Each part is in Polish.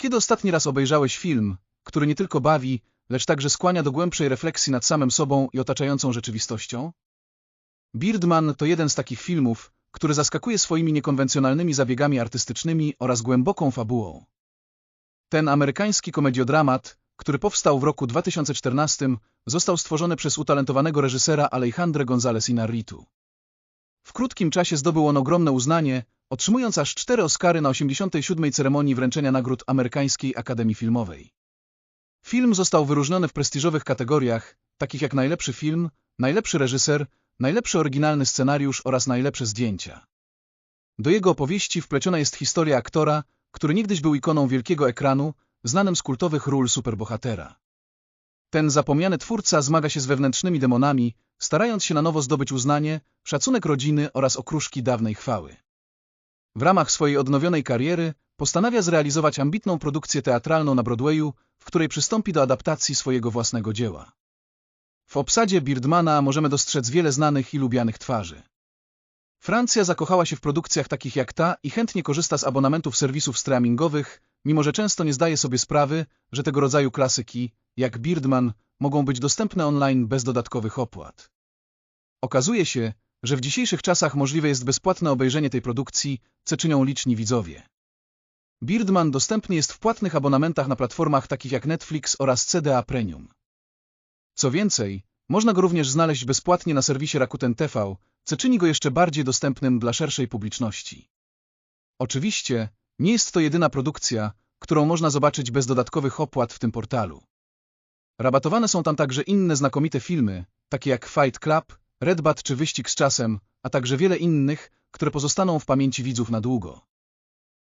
Kiedy ostatni raz obejrzałeś film, który nie tylko bawi, lecz także skłania do głębszej refleksji nad samym sobą i otaczającą rzeczywistością? Birdman to jeden z takich filmów, który zaskakuje swoimi niekonwencjonalnymi zabiegami artystycznymi oraz głęboką fabułą. Ten amerykański komediodramat, który powstał w roku 2014, został stworzony przez utalentowanego reżysera Alejandro González Inarritu. W krótkim czasie zdobył on ogromne uznanie, otrzymując aż cztery Oscary na 87. ceremonii wręczenia nagród Amerykańskiej Akademii Filmowej. Film został wyróżniony w prestiżowych kategoriach, takich jak najlepszy film, najlepszy reżyser, najlepszy oryginalny scenariusz oraz najlepsze zdjęcia. Do jego opowieści wpleciona jest historia aktora, który niegdyś był ikoną wielkiego ekranu, znanym z kultowych ról superbohatera. Ten zapomniany twórca zmaga się z wewnętrznymi demonami, starając się na nowo zdobyć uznanie, szacunek rodziny oraz okruszki dawnej chwały. W ramach swojej odnowionej kariery postanawia zrealizować ambitną produkcję teatralną na Broadwayu, w której przystąpi do adaptacji swojego własnego dzieła. W obsadzie Birdmana możemy dostrzec wiele znanych i lubianych twarzy. Francja zakochała się w produkcjach takich jak ta i chętnie korzysta z abonamentów serwisów streamingowych, mimo że często nie zdaje sobie sprawy, że tego rodzaju klasyki, jak Birdman, mogą być dostępne online bez dodatkowych opłat. Okazuje się, że w dzisiejszych czasach możliwe jest bezpłatne obejrzenie tej produkcji, co czynią liczni widzowie. Birdman dostępny jest w płatnych abonamentach na platformach takich jak Netflix oraz CDA Premium. Co więcej, można go również znaleźć bezpłatnie na serwisie Rakuten TV, co czyni go jeszcze bardziej dostępnym dla szerszej publiczności. Oczywiście, nie jest to jedyna produkcja, którą można zobaczyć bez dodatkowych opłat w tym portalu. Rabatowane są tam także inne znakomite filmy, takie jak Fight Club, Red Bat czy Wyścig z czasem, a także wiele innych, które pozostaną w pamięci widzów na długo.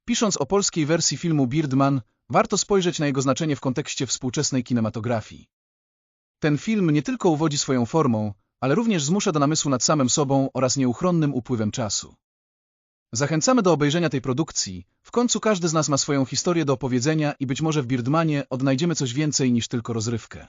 Pisząc o polskiej wersji filmu Birdman, warto spojrzeć na jego znaczenie w kontekście współczesnej kinematografii. Ten film nie tylko uwodzi swoją formą, ale również zmusza do namysłu nad samym sobą oraz nieuchronnym upływem czasu. Zachęcamy do obejrzenia tej produkcji, w końcu każdy z nas ma swoją historię do opowiedzenia i być może w Birdmanie odnajdziemy coś więcej niż tylko rozrywkę.